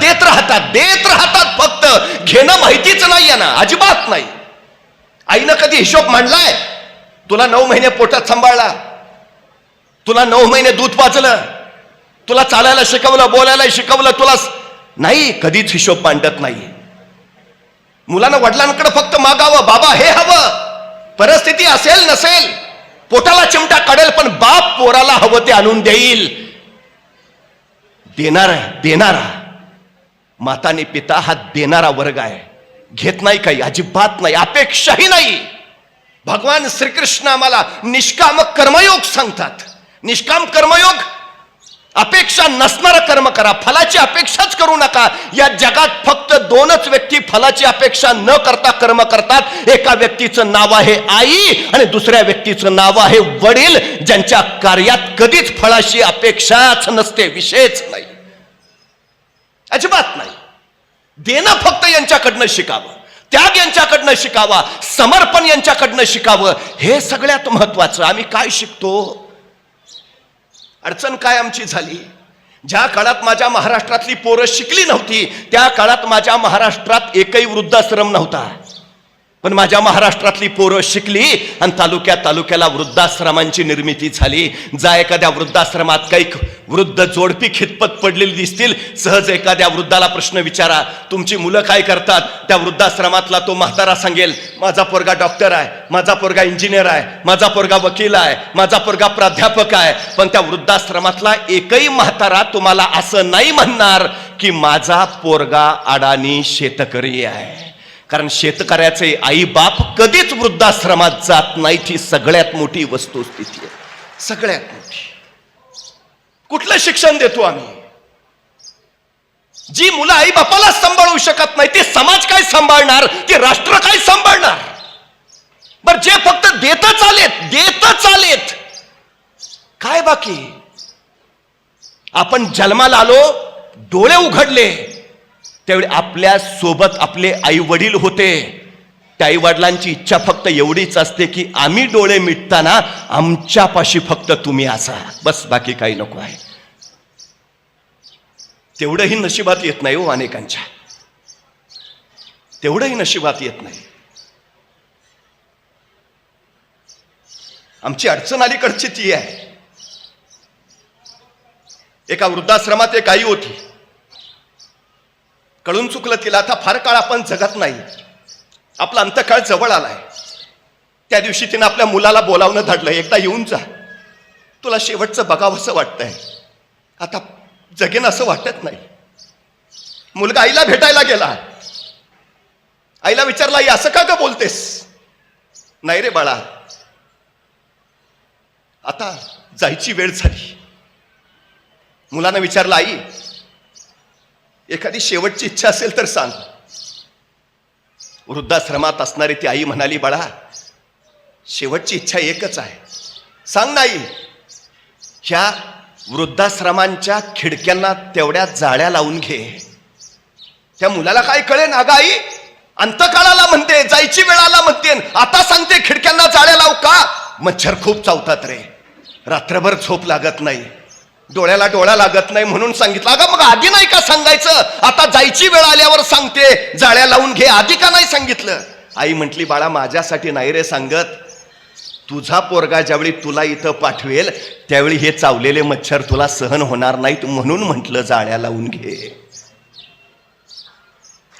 देत राहतात देत राहतात फक्त. घेणं माहितीच नाही ना अजिबात नाही. आईनं कधी हिशोब मांडलाय? तुला नऊ महिने पोटात सांभाळला. तुला नऊ महिने दूध पाजलं. तुला चालायला शिकवलं बोलायला शिकवलं तुला नाही कधीच हिशोब मांडत नाही. मुलानं वडिलांकडे फक्त मागावं बाबा हे हवं. परिस्थिती असेल नसेल पोटाला चिमटा काढेल पण बाप पोराला हवं ते आणून देईल. देणारा देणारा माताने पिता हा देणारा वर्ग आहे. घेत नाही काही अजिबात नाही अपेक्षाही नाही. भगवान श्रीकृष्ण आम्हाला निष्काम कर्मयोग सांगतात. निष्काम कर्मयोग अपेक्षा नसणारा कर्म करा फलाची अपेक्षाच करू नका. या जगात फक्त दोनच व्यक्ती फलाची अपेक्षा न करता कर्म करतात. एका व्यक्तीचं नाव आहे आई आणि दुसऱ्या व्यक्तीचं नाव आहे वडील ज्यांच्या कार्यात कधीच फळाशी अपेक्षाच नसते विषयच नाही. अजिबात नाही. देणं फक्त यांच्याकडनं शिकावं. त्याग यांच्याकडनं शिकावा. समर्पण यांच्याकडनं शिकावं. हे सगळ्यात महत्वाचं आम्ही काय शिकतो? अडचण काय आमची झाली? ज्या काळात माझ्या महाराष्ट्रातली पोरं शिकली नव्हती त्या काळात माझ्या महाराष्ट्रात एकही वृद्धाश्रम नव्हता. पण माझ्या महाराष्ट्रातली पोरं शिकली आणि तालुक्या तालुक्याला वृद्धाश्रमांची निर्मिती झाली. जा एखाद्या वृद्धाश्रमात काही वृद्ध जोडपी खितपत पडलेली दिसतील. सहज एखाद्या वृद्धाला प्रश्न विचारा तुमची मुलं काय करतात? त्या वृद्धाश्रमातला तो म्हातारा सांगेल माझा पोरगा डॉक्टर आहे माझा पोरगा इंजिनियर आहे माझा पोरगा वकील आहे माझा पोरगा प्राध्यापक आहे. पण त्या वृद्धाश्रमातला एकही म्हातारा तुम्हाला असं नाही म्हणणार की माझा पोरगा अडाणी शेतकरी आहे. कारण शेतकऱ्याचे आई बाप कधीच वृद्धाश्रमात जात नाहीत ही सगळ्यात मोठी वस्तुस्थिती आहे. सगळ्यात मोठी. कुठलं शिक्षण देतो आम्ही? जी मुलं आई बापाला सांभाळू शकत नाही ते समाज काय सांभाळणार? ते राष्ट्र काय सांभाळणार? बर जे फक्त देतच आलेत देतच आलेत. काय बाकी? आपण जन्माला आलो डोळे उघडले त्यावेळी आपल्यासोबत आपले आई वडील होते. त्या आई वडिलांची इच्छा फक्त एवढीच असते की आम्ही डोळे मिटताना आमच्यापाशी फक्त तुम्ही असा. बस बाकी काही नको आहे. तेवढंही नशिबात येत नाही हो अनेकांच्या. तेवढंही नशिबात येत नाही. आमची अडचण अलीकडची ती आहे. एका वृद्धाश्रमात एक आई होती. कळून चुकलं तिला आता फार काळ आपण जगत नाही. आपला अंतकाळ जवळ आलाय. त्या दिवशी तिनं आपल्या मुलाला बोलावणं धाडलं एकदा येऊन जा. तुला शेवटचं बघावंसं वाटतंय. आता जगेन असं वाटत नाही. मुलगा आईला भेटायला गेला. आईला विचारला आई असं का ग बोलतेस? नाही रे बाळा. आता जायची वेळ झाली. मुलानं विचारलं आई एखादी शेवटची इच्छा असेल तर सांग. वृद्धाश्रमात असणारी ती आई म्हणाली बाळा शेवटची इच्छा एकच आहे. सांग नाही. ह्या वृद्धाश्रमांच्या खिडक्यांना तेवढ्या जाळ्या लावून घे. त्या मुलाला काय कळेन? अगं आई अंतकाळाला म्हणते जायची वेळाला म्हणते. आता सांगते खिडक्यांना जाळ्या लाव का? मच्छर खूप चावतात रे. रात्रभर झोप लागत नाही. डोळ्याला डोळा लागत नाही म्हणून सांगितलं. अगं मग आधी नाही का सांगायचं? आता जायची वेळ आल्यावर सांगते. जाळ्या लावून घे आधी का नाही सांगितलं? आई म्हटली बाळा माझ्यासाठी नाही रे सांगत. तुझा पोरगा ज्यावेळी तुला इथं पाठवेल त्यावेळी हे चावलेले मच्छर तुला सहन होणार नाहीत म्हणून म्हटलं जाळ्या लावून घे.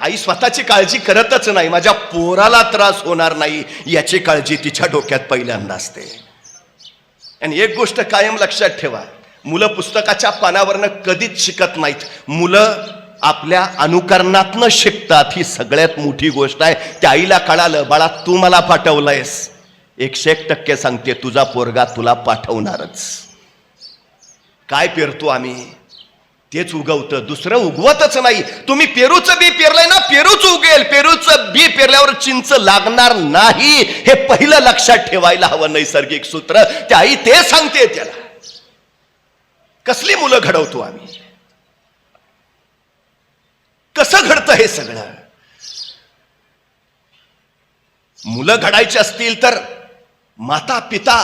आई स्वतःची काळजी करतच नाही. माझ्या पोराला त्रास होणार नाही याची काळजी तिच्या डोक्यात पहिल्यांदा असते. आणि एक गोष्ट कायम लक्षात ठेवा. मुलं पुस्तकाच्या पानावरनं कधीच शिकत नाहीत. मुलं आपल्या अनुकरणातनं शिकतात. ही सगळ्यात मोठी गोष्ट आहे. त्या आईला कळालं बाळा तू मला पाठवलंयस. एकशे एक टक्के सांगते तुझा पोरगा तुला पाठवणारच. काय पेरतो आम्ही? तेच उगवतं. दुसरं उगवतच नाही. तुम्ही पेरूचं बी पेरलंय ना पेरूच उगेल. पेरूचं बी पेरल्यावर चिंच लागणार नाही. हे पहिलं लक्षात ठेवायला हवं नैसर्गिक सूत्र. त्या आई ते सांगते त्याला. कसली मुलं घडवतो आम्ही? कसं घडतं हे सगळं? मुलं घडायची असतील तर माता पिता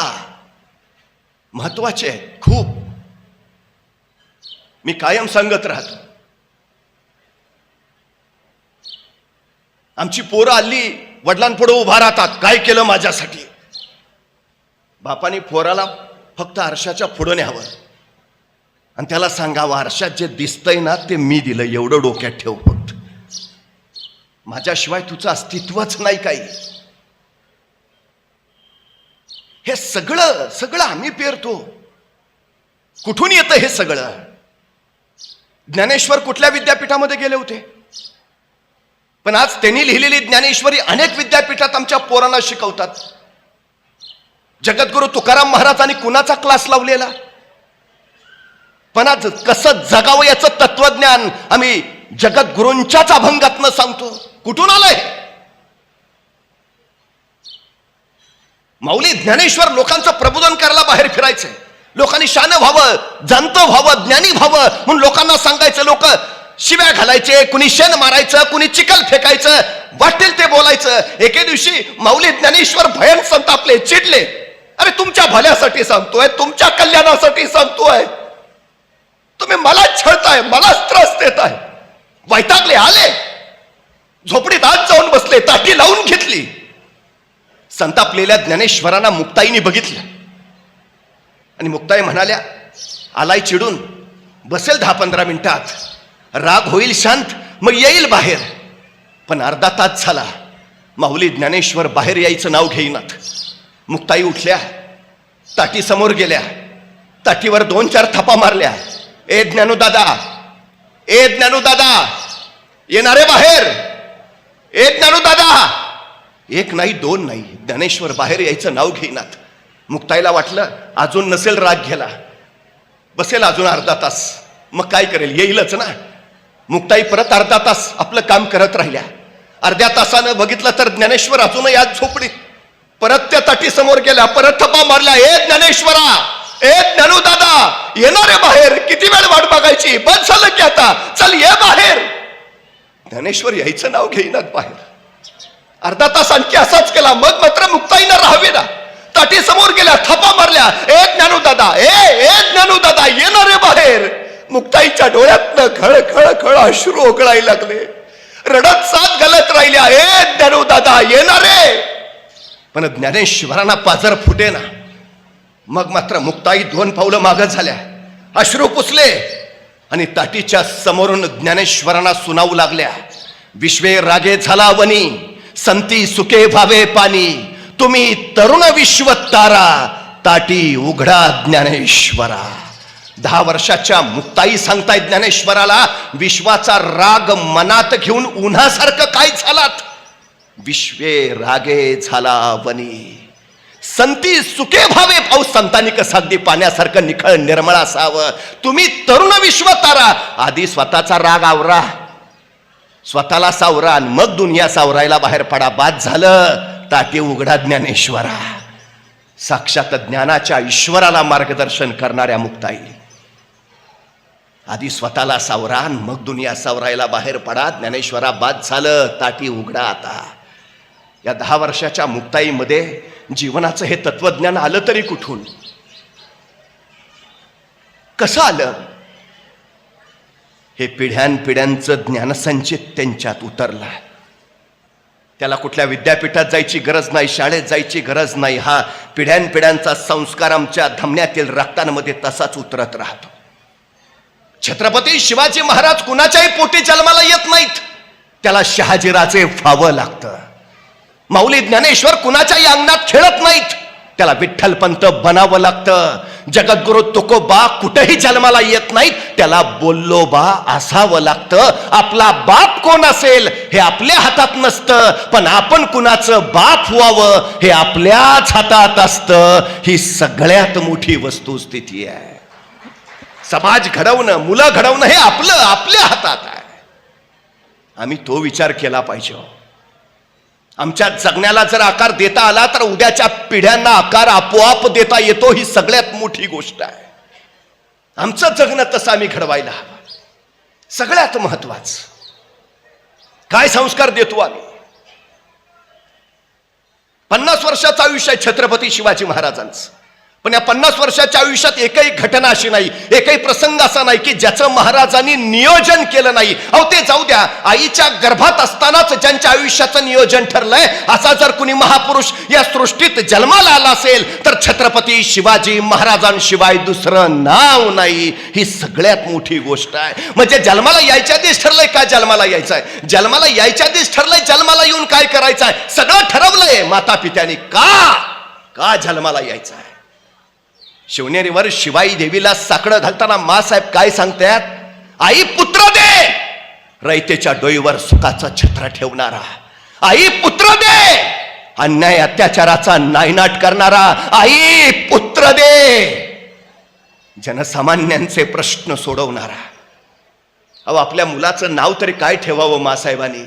महत्त्वाचे खूप. मी कायम सांगत राहतो. आमची पोरं आली वडिलांपुढे उभा राहतात काय केलं माझ्यासाठी? बापाने पोराला फक्त आरशाच्या पुढं न्यावं आणि त्याला सांगा वारशात जे दिसतंय ना ते मी दिलं एवढं डोक्यात ठेव फक्त. माझ्याशिवाय तुझं अस्तित्वच नाही काही. हे सगळं सगळं आम्ही पेरतो. कुठून येतं हे सगळं? ज्ञानेश्वर कुठल्या विद्यापीठामध्ये गेले होते? पण आज त्यांनी लिहिलेली ज्ञानेश्वरी अनेक विद्यापीठात आमच्या पोरांना शिकवतात. जगद्गुरु तुकाराम महाराजांनी कुणाचा क्लास लावलेला? पण आज कसं जगावं याचं तत्वज्ञान आम्ही जगद्गुरूंच्याच अभंगातनं सांगतो. कुठून आलंय? माऊली ज्ञानेश्वर लोकांचं प्रबोधन करायला बाहेर फिरायचंय लोकांनी शान व्हावं जाणतं व्हावं ज्ञानी व्हावं म्हणून लोकांना सांगायचं लोक शिव्या घालायचे कुणी शेण मारायचं कुणी चिखल फेकायचं वाटेल ते बोलायचं. एके दिवशी माऊली ज्ञानेश्वर भयंक संतापले चिडले. अरे तुमच्या भल्यासाठी सांगतोय तुमच्या कल्याणासाठी सांगतोय. तुम्ही मला छळताय मलाच त्रास देताय. वैतागले आले. झोपडीत आत जाऊन बसले ताटी लावून घेतली. संतापलेल्या ज्ञानेश्वरांना मुक्ताईने बघितलं. आणि मुक्ताई म्हणाल्या आलाय चिडून बसेल दहा पंधरा मिनिटात. राग होईल शांत मग येईल बाहेर. पण अर्धा तास झाला माऊली ज्ञानेश्वर बाहेर यायचं नाव घेईनात. मुक्ताई उठल्या ताटीसमोर गेल्या. ताटीवर दोन चार थापा मारल्या. ए ज्ञानू दादा ए ज्ञानू दादा येणारे बाहेर. ए ज्ञानू दादा एक नाही दोन नाही ज्ञानेश्वर बाहेर यायचं नाव घेईनात. मुक्ताईला वाटलं अजून नसेल राग घ्यायला बसेल अजून अर्धा तास. मग काय करेल? येईलच ना. मुक्ताई परत अर्धा तास आपलं काम करत राहिल्या. अर्ध्या तासानं बघितलं तर ज्ञानेश्वर अजूनही आज झोपडीत. परत त्या तटी समोर गेल्या परत थप्पा मारल्या. हे ज्ञानेश्वरा! ए ज्ञानू दादा येणारे बाहेर किती वेळ वाट बघायची? बस झालं की आता. चल ये बाहेर. ज्ञानेश्वर यायचं नाव घेईनात बाहेर. अर्धा तास आणखी असाच केला. मग मात्र मुक्ताईनं राहावे ना ताटी समोर गेल्या थापा मारल्या. ए ज्ञानू दादा ए ए ज्ञानू दादा येणारे बाहेर. मुक्ताईच्या डोळ्यातनं खळ खळ खळ अश्रू ओघळायला लागले. रडत साथ घालत राहिल्या. ए ज्ञानू दादा येणारे. पण ज्ञानेश्वरांना पाजर फुटे ना मग मात्र मुक्ताई दोन पावलं मागत झाल्या. अश्रू पुसले आणि ताटीच्या समोरून ज्ञानेश्वरांना सुनावू लागल्या. विश्वे रागे झाला वनी संती सुके भावे पाणी तुम्ही तरुण विश्व तारा ताटी उघडा ज्ञानेश्वरा. दहा वर्षाच्या मुक्ताई सांगताय ज्ञानेश्वराला विश्वाचा राग मनात घेऊन उन्हासारखं काय झालात? विश्वे रागे झाला वनी. संती सुके भावे पाऊस संतांनी कसागदी पाण्यासारखं निखळ निर्मळ असावं. तुम्ही तरुण विश्व तारा आधी स्वतःचा राग आवरा. स्वतःला सावरा आणि मग दुनिया सावरायला बाहेर पडा. बाद झालं ताटे उघडा ज्ञानेश्वरा. साक्षात ज्ञानाच्या ईश्वराला मार्गदर्शन करणाऱ्या मुक्ताई. आधी स्वतःला सावरा मग दुनिया सावरायला बाहेर पडा. ज्ञानेश्वरा बाद झालं ताटी उघडा आता. या दहा वर्षाच्या मुक्ताईमध्ये जीवनाचं हे तत्वज्ञान आलं तरी कुठून? कसं आलं? हे पिढ्यानपिढ्यांचं ज्ञानसंचित त्यांच्यात उतरलं त्याला कुठल्या विद्यापीठात जायची गरज नाही शाळेत जायची गरज नाही हा पिढ्यानपिढ्यांचा संस्कार आमच्या धमन्यातील रक्तांमध्ये तसाच उतरत राहतो. छत्रपती शिवाजी महाराज कुणाच्याही पोटी जन्माला येत नाहीत. त्याला शहाजीराजे व्हावं लागतं. माऊली ज्ञानेश्वर कुणाच्याही अंगणात खेळत नाहीत. त्याला विठ्ठलपंत बनावं लागतं. जगद्गुरु तुकोबा कुठेही जन्माला येत नाहीत. त्याला बोललो बा असावं लागतं. आपला बाप कोण असेल हे आपल्या हातात नसतं. पण आपण कुणाचं बाप व्हावं हे आपल्याच हातात असतं. ही सगळ्यात मोठी वस्तुस्थिती आहे. समाज घडवणं मुलं घडवणं हे आपलं आपल्या हातात आहे. आम्ही तो विचार केला पाहिजे. हो. आमच्या जगण्याला जर आकार देता आला तर उद्याच्या पिढ्यांना आकार आपोआप देता येतो ही सगळ्यात मोठी गोष्ट आहे. आमचं जगणं तसं आम्ही घडवायला हवं. सगळ्यात महत्वाचं. काय संस्कार देतो आम्ही? पन्नास वर्षाचं आयुष्य आहे छत्रपती शिवाजी महाराजांचं. पण या पन्नास वर्षाच्या आयुष्यात एकही घटना अशी नाही एकही प्रसंग असा नाही की ज्याचं महाराजांनी नियोजन केलं नाही. अहो ते जाऊ द्या. आईच्या गर्भात असतानाच ज्यांच्या आयुष्याचं नियोजन ठरलंय असा जर कुणी महापुरुष या सृष्टीत जन्माला आला असेल तर छत्रपती शिवाजी महाराजांशिवाय दुसरं नाव नाही. ही सगळ्यात मोठी गोष्ट आहे. म्हणजे जन्माला यायच्या आधीच ठरलंय का जन्माला यायचं आहे जन्माला यायच्या आधीच ठरलंय जन्माला येऊन काय करायचं आहे सगळं ठरवलंय माता पित्याने का? का जन्माला यायचं आहे शिवनेरीवर शिवाई देवीला साकडं घालताना मासाहेब काय सांगतात? आई पुत्र दे! रयतेच्या डोईवर सुखाचा छत्र ठेवणारा. आई पुत्र दे! अन्याय अत्याचाराचा नायनाट करणारा. आई पुत्र दे! जनसामान्यांचे प्रश्न सोडवणारा. अहो आपल्या मुलाचं नाव तरी काय ठेवावं मासाहेबांनी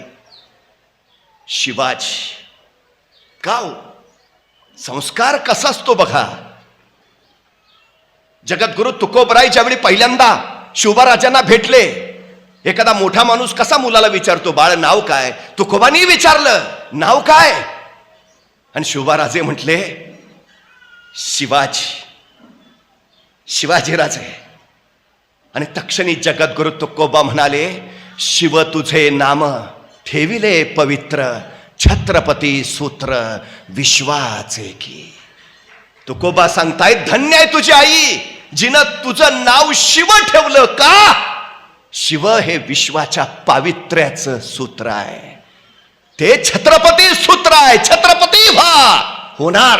शिवाजी. का संस्कार कसा असतो बघा? जगद्गुरु तुकोबराय ज्यावेळी पहिल्यांदा शिवबाराजांना भेटले एखादा मोठा माणूस कसा मुलाला विचारतो बाळ नाव काय? तुकोबानी विचारलं नाव काय? आणि शिवबाराजे म्हटले शिवाजी शिवाजीराजे आणि तक्षणी जगद्गुरु तुकोबा म्हणाले शिव तुझे नाम ठेविले पवित्र छत्रपती सूत्र विश्वाचे की. तुकोबा सांगतायत धन्य आहे तुझी आई. जिनं तुझं नाव शिव ठेवलं का? शिव हे विश्वाच्या पावित्र्याचं सूत्र आहे. ते छत्रपती सूत्र आहे. छत्रपती व्हा! होणार.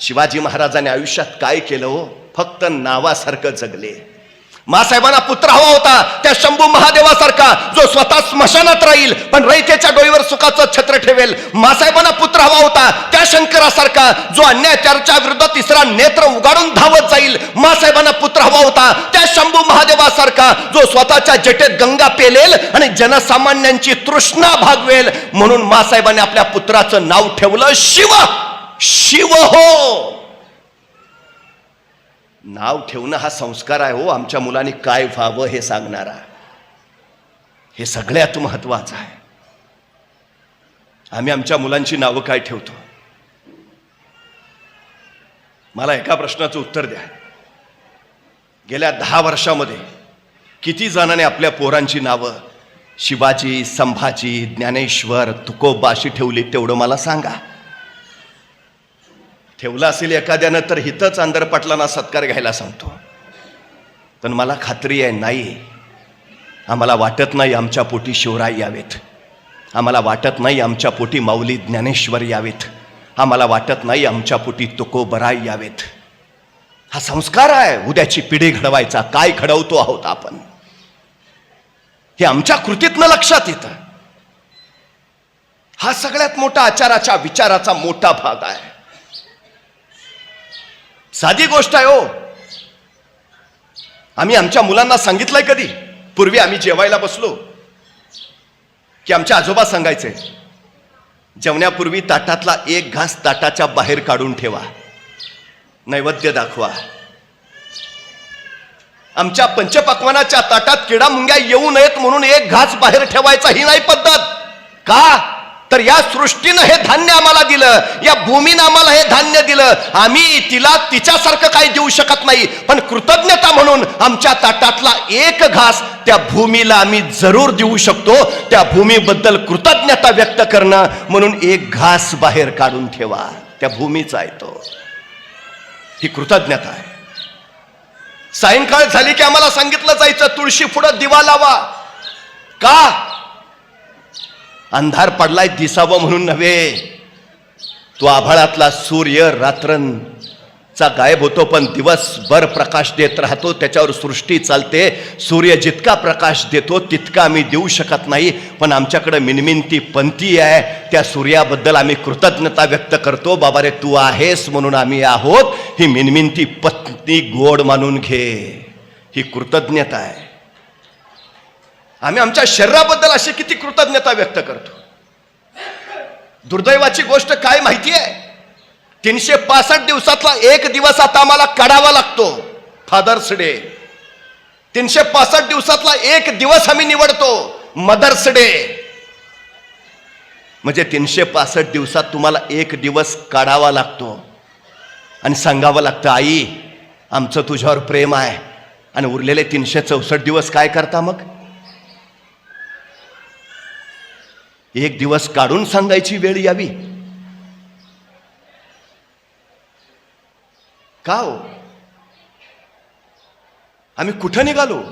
शिवाजी महाराजांनी आयुष्यात काय केलं हो? फक्त नावासारखं जगले. मासाहेबांना पुत्र हवा होता. त्या शंभू महादेवासारखा जो स्वतः स्मशानात राहील पण रयतेच्या डोळीवर सुखाचं छत्र ठेवेल मासाहेबांना पुत्र हवा होता. त्या शंकरासारखा जो अन्याचाराच्या विरुद्ध तिसरा नेत्र उगाडून धावत जाईल मासाहेबांना पुत्र हवा होता. त्या शंभू महादेवासारखा जो स्वतःच्या जटेत गंगा पेलेल आणि जनसामान्यांची तृष्णा भागवेल म्हणून मासाहेबांनी आपल्या पुत्राचं नाव ठेवलं शिव. शिव हो! नाव ठेवणं हा संस्कार आहे हो आमच्या मुलांनी काय व्हावं हे सांगणारा. हे सगळ्यात महत्वाचं आहे. आम्ही आमच्या मुलांची नावं काय ठेवतो? मला एका प्रश्नाचं उत्तर द्या. गेल्या दहा वर्षामध्ये किती जणांनी आपल्या पोरांची नावं शिवाजी संभाजी ज्ञानेश्वर तुकोबाशी ठेवली तेवढं मला सांगा. ठेवलं असेल एखाद्यानं तर हिथंच अंदरपटलांना सत्कार घ्यायला सांगतो. पण मला खात्री आहे नाही. आम्हाला वाटत नाही आमच्या पोटी शिवराय यावेत. आम्हाला वाटत नाही आमच्या पोटी माऊली ज्ञानेश्वर यावेत. आम्हाला वाटत नाही आमच्या पोटी तुकोबराय यावेत. हा संस्कार आहे उद्याची पिढी घडवायचा. काय घडवतो आहोत आपण? हे आमच्या कृतीतनं लक्षात येतं. हा सगळ्यात मोठा आचाराच्या विचाराचा मोठा भाग आहे. साधी गोष्ट आहे हो. आम्ही आमच्या मुलांना सांगितलंय कधी? पूर्वी आम्ही जेवायला बसलो. की आमच्या आजोबा सांगायचे जेवण्यापूर्वी ताटातला एक घास ताटाच्या बाहेर काढून ठेवा. नैवेद्य दाखवा. आमच्या पंचपक्वानाच्या ताटात किडा मुंग्या येऊ नयेत म्हणून एक घास बाहेर ठेवायचा ही नाही पद्धत. का? तर या सृष्टीनं हे धान्य आम्हाला दिलं या भूमीनं आम्हाला हे धान्य दिलं. आम्ही तिला तिच्यासारखं काही देऊ शकत नाही पण कृतज्ञता म्हणून आमच्या ताटातला एक घास त्या भूमीला आम्ही जरूर देऊ शकतो. त्या भूमीबद्दल कृतज्ञता व्यक्त करणं म्हणून एक घास बाहेर काढून ठेवा. त्या भूमीचा आहे तो. ही कृतज्ञता आहे. सायंकाळ झाली की आम्हाला सांगितलं जायचं तुळशी पुढं दिवा लावा. का? अंधार पडलाय दिसावं म्हणून नव्हे. तो आभाळातला सूर्य रात्रंचा गायब होतो पण दिवसभर प्रकाश देत राहतो त्याच्यावर सृष्टी चालते. सूर्य जितका प्रकाश देतो तितका आम्ही देऊ शकत नाही. पण आमच्याकडे मिनमिनती पंथी आहे. त्या सूर्याबद्दल आम्ही कृतज्ञता व्यक्त करतो. बाबा रे तू आहेस म्हणून आम्ही आहोत. ही मिनमिनती पत्नी गोड मानून घे. ही कृतज्ञता आहे. आम्ही आमच्या शरीराबद्दल अशी किती कृतज्ञता व्यक्त करतो. दुर्दैवाची गोष्ट काय माहिती आहे? तीनशे पासष्ट दिवसातला एक दिवस आता आम्हाला काढावा लागतो. फादर्स डे तीनशे पासष्ट दिवसातला एक दिवस आम्ही निवडतो. मदर्स डे म्हणजे तीनशे पासष्ट दिवसात तुम्हाला एक दिवस काढावा लागतो. आणि सांगावं लागतं आई आमचं तुझ्यावर प्रेम आहे. आणि उरलेले तीनशे चौसष्ट दिवस काय करता मग? एक दिवस काढून सांगायची वेळ यावी. का हो? आम्ही कुठं निघालो?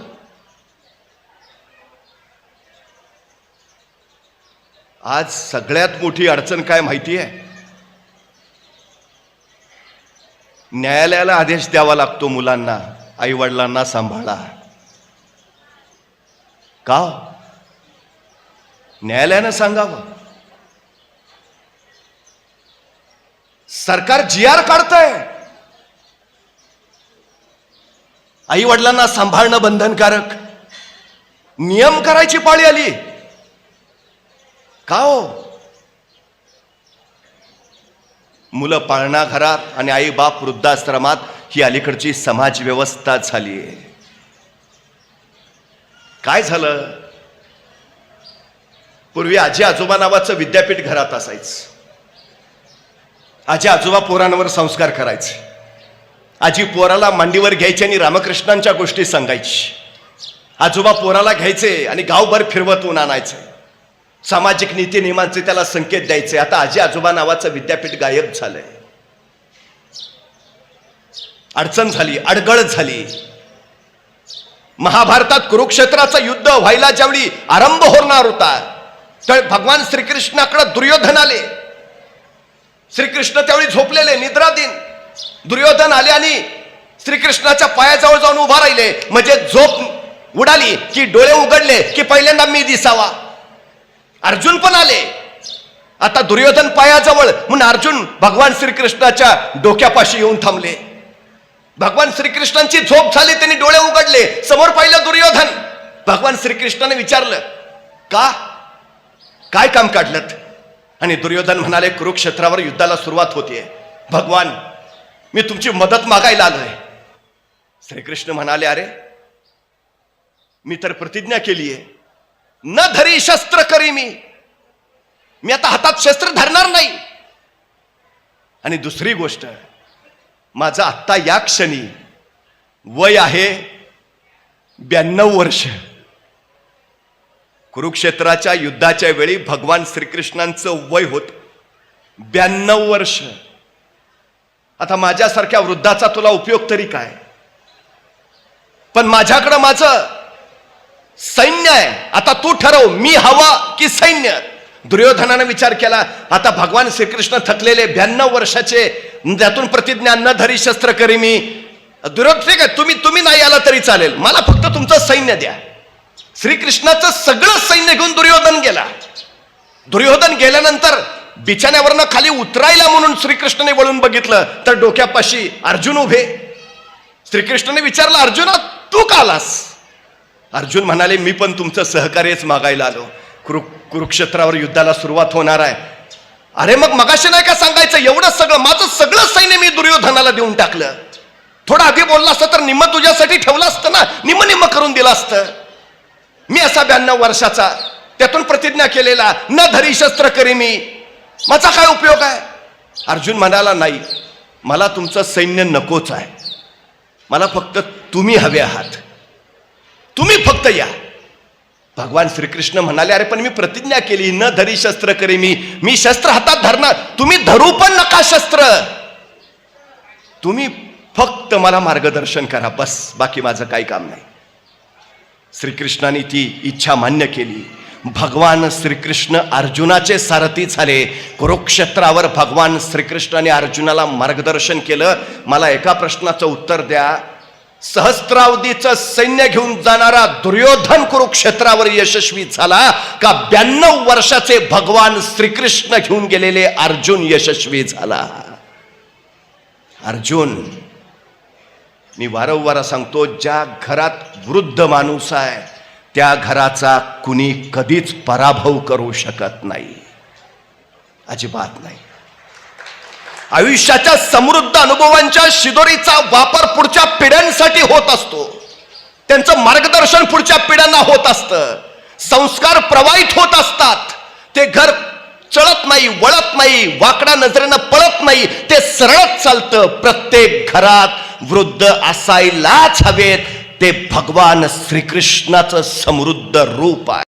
आज सगळ्यात मोठी अडचण काय माहिती आहे न्यायालयाला आदेश द्यावा लागतो मुलांना आई वडिलांना सांभाळा. का हो? न्यायालयानं सांगावं. सरकार जी आर काढतंय. आई वडिलांना सांभाळणं बंधनकारक. नियम करायची पाळी आली. का हो? मुलं पाळणा घरात आणि आई बाप वृद्धाश्रमात ही अलीकडची समाज व्यवस्था झाली आहे काय झालं? पूर्वी आजी आजोबा नावाचं विद्यापीठ घरात असायचं. आजी आजोबा पोरांवर संस्कार करायचे. आजी पोराला मांडीवर घ्यायची आणि रामकृष्णांच्या गोष्टी सांगायची. आजोबा पोराला घ्यायचे आणि गावभर फिरवतून आणायचे. सामाजिक नीती नियमांचे त्याला संकेत द्यायचे. आता आजी आजोबा नावाचं विद्यापीठ गायब झालंय. अडचण झाली अडगळ झाली. महाभारतात कुरुक्षेत्राचं युद्ध व्हायला ज्यावेळी आरंभ होणार होता त्यावेळी भगवान श्रीकृष्णाकडे दुर्योधन आले. श्रीकृष्ण त्यावेळी झोपलेले निद्राधीन. दुर्योधन आले आणि श्रीकृष्णाच्या पायाजवळ जाऊन उभा राहिले. म्हणजे झोप उडाली की डोळे उघडले की पहिल्यांदा मी दिसावा. अर्जुन पण आले. आता दुर्योधन पायाजवळ म्हणून अर्जुन भगवान श्रीकृष्णाच्या डोक्यापाशी येऊन थांबले. भगवान श्रीकृष्णांची झोप झाली त्यांनी डोळे उघडले. समोर पाहिलं दुर्योधन. भगवान श्रीकृष्णाने विचारलं का? काय काम काढलं आणि दुर्योधन म्हणाले कुरुक्षेत्रावर युद्धाला सुरुवात होतीये. भगवान मी तुमची मदत मागायला आलोय. श्रीकृष्ण म्हणाले अरे मी तर प्रतिज्ञा केली आहे न धरी शस्त्र करी मी. मी आता हातात शस्त्र धरणार नाही. आणि दुसरी गोष्ट माझं आत्ता या क्षणी वय आहे ब्याण्णव वर्ष. कुरुक्षेत्राच्या युद्धाच्या वेळी भगवान श्रीकृष्णांचं वय होत ब्याण्णव वर्ष. आता माझ्यासारख्या वृद्धाचा तुला उपयोग तरी काय? पण माझ्याकडं माझं सैन्य आहे. आता तू ठरव मी हवा की सैन्य? दुर्योधनानं विचार केला आता भगवान श्रीकृष्ण थकलेले ब्याण्णव वर्षाचे त्यातून प्रतिज्ञा न धरी शस्त्र करी मी. दुर्योधन ठीक आहे तुम्ही तुम्ही नाही आला तरी चालेल. मला फक्त तुमचं सैन्य द्या. श्रीकृष्णाचं सगळं सैन्य घेऊन दुर्योधन गेला. दुर्योधन गेल्यानंतर बिछाण्यावरनं खाली उतरायला म्हणून श्रीकृष्णाने वळून बघितलं तर डोक्यापाशी अर्जुन उभे. श्रीकृष्णाने विचारलं अर्जुना तू का आलास? अर्जुन म्हणाले मी पण तुमचं सहकार्यच मागायला आलो. कुरु कुरुक्षेत्रावर युद्धाला सुरुवात होणार आहे. अरे मग मगाशी नाही का सांगायचं एवढं सगळं माझं सगळं सैन्य मी दुर्योधनाला देऊन टाकलं. थोडं आधी बोलला असतं तर निम्म तुझ्यासाठी ठेवलं असतं ना? निम्म निम्म करून दिलं असतं. मी असा ब्याण्णव वर्षाचा त्यातून प्रतिज्ञा केलेला न धरी शस्त्र करी मी. माझा काय उपयोग आहे? अर्जुन म्हणाला नाही मला तुमचं सैन्य नकोच आहे. मला फक्त तुम्ही हवे आहात. तुम्ही फक्त या. भगवान श्रीकृष्ण म्हणाले अरे पण मी प्रतिज्ञा केली न धरी शस्त्र करी मी. मी शस्त्र हातात धरणार. तुम्ही धरू पण नका शस्त्र. तुम्ही फक्त मला मार्गदर्शन करा बस. बाकी माझं काही काम नाही. श्रीकृष्णाने ती इच्छा मान्य केली. भगवान श्रीकृष्ण अर्जुनाचे सारथी झाले. कुरुक्षेत्रावर भगवान श्रीकृष्णाने अर्जुनाला मार्गदर्शन केलं. मला एका प्रश्नाचं उत्तर द्या. सहस्त्रावधीचं सैन्य घेऊन जाणारा दुर्योधन कुरुक्षेत्रावर यशस्वी झाला का? ब्याण्णव वर्षाचे भगवान श्रीकृष्ण घेऊन गेलेले अर्जुन यशस्वी झाला. अर्जुन मी वारंवार सांगतो ज्या घरात वृद्ध माणूस आहे त्या घराचा कुणी कधीच पराभव करू शकत नाही. अजिबात नाही. आयुष्याच्या समृद्ध अनुभवांच्या शिदोरीचा वापर पुढच्या पिढ्यांसाठी होत असतो. त्यांचं मार्गदर्शन पुढच्या पिढ्यांना होत असतं. संस्कार प्रवाहित होत असतात. ते घर चळत नाही वळत नाही वाकडा नजरेनं पळत नाही ते सरळच चालतं. प्रत्येक घरात वृद्ध असायलाच हवेत ते भगवान श्रीकृष्णाचं समृद्ध रूप आहे.